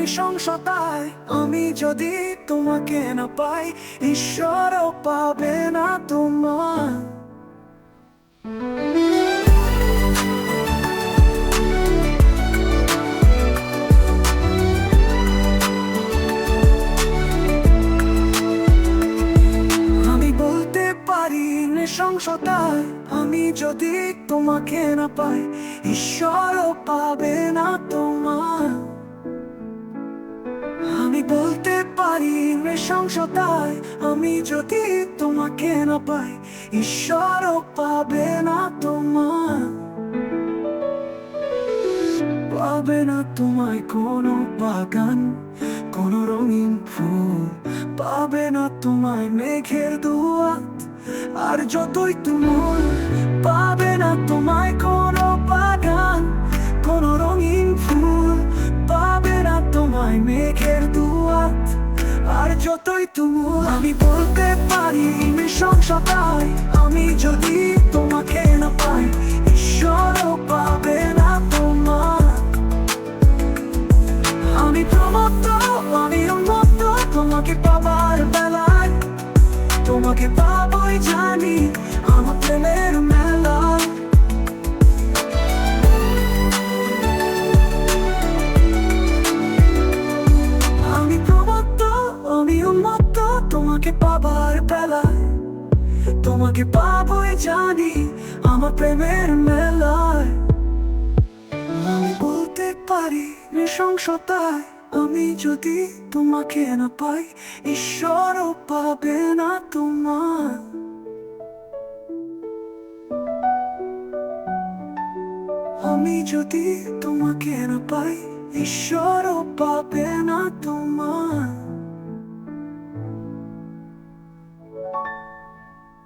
নৃশংসতায় আমি যদি তোমাকে না পাই, ঈশ্বরও পাবে না তোমার আমি যদি তোমাকে না পাই, ঈশ্বরও পাবে না তোমার আমি বলতে পারি নৃশংসতায়, আমি যদি তোমাকে না পাই, ঈশ্বরও পাবে না তোমার পাবে না তোমায় কোনো বাগান, কোনো রঙিন ফুল। পাবে না তোমায় মেঘের দুয়াত, আর যতই তুমুল। পাবে না তোমায় কোনো বাগান, কোনো রঙিন ফুল। পাবে না তোমায় দুয়াত আর যতই তুমুল আমি বলতে পারি নৃশংসতায় আমি যদি তোমাকে না পাই, ঈশ্বরও পাবে না তোমার। আমি প্রমত্ত, আমি উন্মত্ত, তোমাকে পাবার বেলায়। তোমাকে পাবই জানি, আমার প্রেমের মেলায়। তোমাকে পাবার বেলায় তোমাকে পাবই জানি আমার প্রেমের মেলায়। আমি বলতে পারি নৃশংসতায়, আমি যদি তোমাকে না পাই, ঈশ্বরও পাবে না তোমার আমি যদি তোমাকে না পাই, ঈশ্বরও পাবে না তোমার